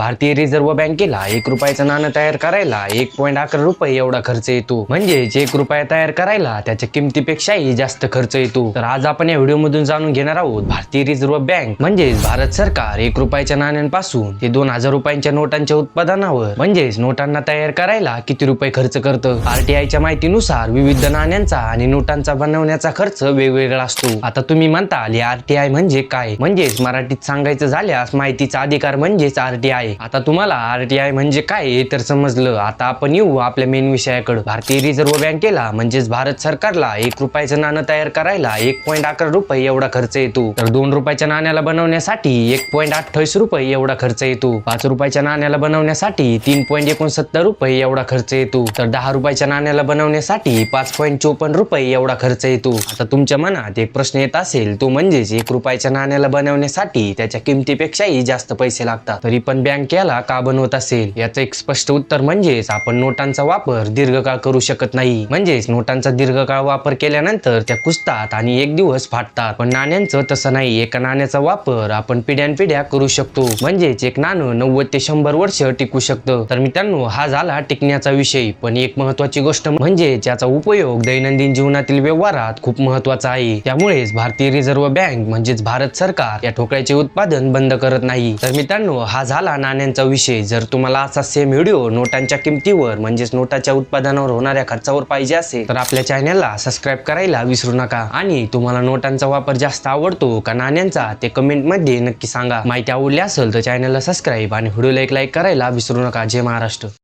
भारतीय रिझर्व्ह बँकेला एक रुपयाचं नाणं तयार करायला एक पॉईंट अकरा रुपये एवढा खर्च येतो. म्हणजेच एक रुपया तयार करायला त्याच्या किमतीपेक्षाही जास्त खर्च येतो. तर आज आपण या व्हिडिओमधून जाणून घेणार आहोत भारतीय रिझर्व्ह बँक म्हणजेच भारत सरकार एक रुपयाच्या नाण्यांपासून ते दोन हजार रुपयांच्या नोटांच्या उत्पादनावर म्हणजेच नोटांना तयार करायला किती रुपये खर्च करतं? आरटीआयच्या माहितीनुसार विविध नाण्यांचा आणि नोटांचा बनवण्याचा खर्च वेगवेगळा असतो. आता तुम्ही म्हणताल आरटीआय म्हणजे काय? म्हणजेच मराठीत सांगायचं झाल्यास माहितीचा अधिकार म्हणजेच आरटीआय आता तुम्हाला आरटीआय म्हणजे काय हे तर समजलं. आता आपण येऊ आपल्या मेन विषयाकडे. भारतीय रिझर्व्ह बँकेला म्हणजेच भारत सरकारला एक रुपयाचं नाणं तयार करायला एक पॉईंट अकरा रुपये एवढा खर्च येतो. तर दोन रुपयाच्या नाण्याला बनवण्यासाठी एक पॉईंट अठ्ठावीस रुपये एवढा खर्च येतो. पाच रुपयाच्या नाण्याला बनवण्यासाठी तीन पॉईंट एकोणसत्तर रुपये एवढा खर्च येतो. तर दहा रुपयाच्या नाण्याला बनवण्यासाठी पाच पॉईंट चोपन्न रुपये एवढा खर्च येतो. आता तुमच्या मनात एक प्रश्न येत असेल तो म्हणजेच एक रुपयाच्या नाण्याला बनवण्यासाठी त्याच्या किमतीपेक्षाही जास्त पैसे लागतात. तरी पण बँक याला का बनवत असेल? याचं एक स्पष्ट उत्तर म्हणजेच आपण नोटांचा वापर दीर्घकाळ करू शकत नाही. म्हणजेच नोटांचा दीर्घकाळ वापर केल्यानंतर त्या कुसतात आणि एक दिवस फाटतात. पण नाण्यांचं तसं नाही. एका नाण्याचा वापर आपण पिढ्यानपिढ्या करू शकतो. म्हणजेच एक नाणं नव्वद ते शंभर वर्ष टिकू शकतं. तर मित्रांनो हा झाला टिकण्याचा विषय. पण एक महत्वाची गोष्ट म्हणजे याचा उपयोग दैनंदिन जीवनातील व्यवहारात खूप महत्त्वाचा आहे. त्यामुळेच भारतीय रिझर्व्ह बँक म्हणजेच भारत सरकार या ठोकळ्याचे उत्पादन बंद करत नाही. तर मित्रांनो हा झाला नाण्यांचा विषय. जर तुम्हाला असा सेम व्हिडिओ नोटांच्या किमतीवर म्हणजेच नोटाच्या उत्पादनावर होणाऱ्या खर्चावर पाहिजे असेल तर आपल्या चॅनलला सबस्क्राईब करायला विसरू नका. आणि तुम्हाला नोटांचा वापर जास्त आवडतो का नाण्यांचा ते कमेंटमध्ये नक्की सांगा. माहिती आवडली असेल तर चॅनलला सबस्क्राईब आणि व्हिडिओला एक लाईक करायला विसरू नका. जय महाराष्ट्र.